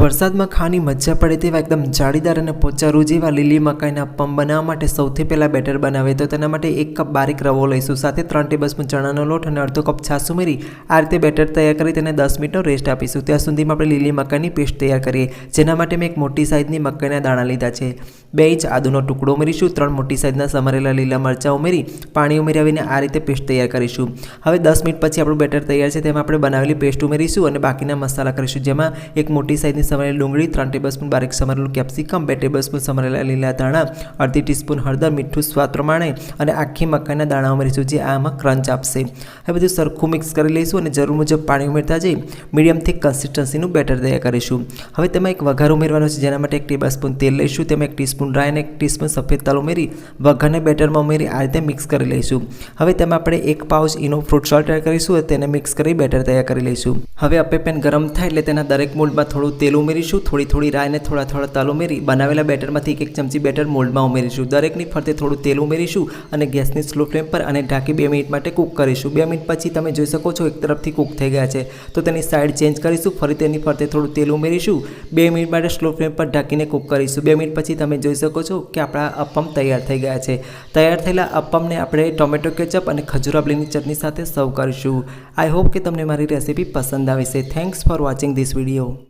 વરસાદમાં ખાવાની મજા પડે તેવા એકદમ જાળીદાર અને પોચારું જેવા લીલી મકાઈના પમ બનાવવા માટે સૌથી પહેલાં બેટર બનાવે તો તેના માટે એક કપ બારીક રવો લઈશું. સાથે ત્રણ ટેબલસ્પૂન ચણાનો લોટ અને અડધો કપ છાશ ઉમેરી આ રીતે બેટર તૈયાર કરી તેને દસ મિનિટનો રેસ્ટ આપીશું. ત્યાં સુધીમાં આપણે લીલી મકાઈની પેસ્ટ તૈયાર કરીએ. જેના માટે મેં એક મોટી સાઇઝની મકાઈના દાણા લીધા છે. બે ઇંચ આદુનો ટુકડો ઉમેરીશું, ત્રણ મોટી સાઇઝના સમારેલા લીલા મરચાં ઉમેરી, પાણી ઉમેરી આવીને આ રીતે પેસ્ટ તૈયાર કરીશું. હવે દસ મિનિટ પછી આપણું બેટર તૈયાર છે તેમાં આપણે બનાવેલી પેસ્ટ ઉમેરીશું અને બાકીના મસાલા કરીશું, જેમાં એક મોટી સાઇઝની સમારેલી ડુંગળી, ત્રણ ટેબલસ્પૂન બારીક સમારેલું કેપ્સિકમ બે ટેબલસ્પૂન સમારેલા લીલા ધાણા, અડધી ટીસ્પૂન હળદર મીઠું સ્વાદ પ્રમાણે અને આખી મકાઈના દાણા ઉમેરીશું જે આમાં ક્રંચ આપશે. હવે બધું સરખું મિક્સ કરી લઈશું અને જરૂર મુજબ પાણી ઉમેરતા જઈ મીડિયમ થીક કન્સિસ્ટન્સીનું બેટર તૈયાર કરીશું. હવે તેમાં એક વઘાર ઉમેરવાનો છે, જેના માટે એક ટેબલસ્પૂન તેલ લઈશું, તેમાં એક ટીસ્પૂન ડ્રાય અને એક ટીસ્પૂન સફેદ તલ ઉમેરી વઘારને બેટરમાં ઉમેરી આ રીતે મિક્સ કરી લઈશું. હવે તેમાં આપણે એક pouch Eno fruit salt add કરીશું અને તેને મિક્સ કરી બેટર તૈયાર કરી લઈશું. હવે અપે પેન ગરમ થાય એટલે તેના દરેક મોલ્ડમાં થોડું તેલ ઉમેરીશું, થોડી થોડી રાય અને થોડા થોડા તલ ઉમેરી, બનાવેલા બેટરમાંથી એક એક ચમચી બેટર મોલ્ડમાં ઉમેરીશું. દરેકની ફરતે થોડું તેલ ઉમેરીશું અને ગેસની સ્લો ફ્લેમ પર અને ઢાંકી બે મિનિટ માટે કૂક કરીશું. બે મિનિટ પછી તમે જોઈ શકો છો એક તરફથી કૂક થઈ ગયા છે. તો તેની સાઈડ ચેન્જ કરીશું, ફરી તેની ફરતે થોડું તેલ ઉમેરીશું. બે મિનિટ માટે સ્લો ફ્લેમ પર ઢાંકીને કૂક કરીશું. બે મિનિટ પછી તમે જોઈ શકો છો કે આપણા અપમ તૈયાર થઈ ગયા છે. તૈયાર થયેલા અપમને આપણે ટોમેટો કેચઅપ અને ખજૂર આંબલીની ચટણી સાથે સર્વ કરીશું. આઈ હોપ કે તમને મારી રેસીપી પસંદ આવી છે. Thanks for watching this video.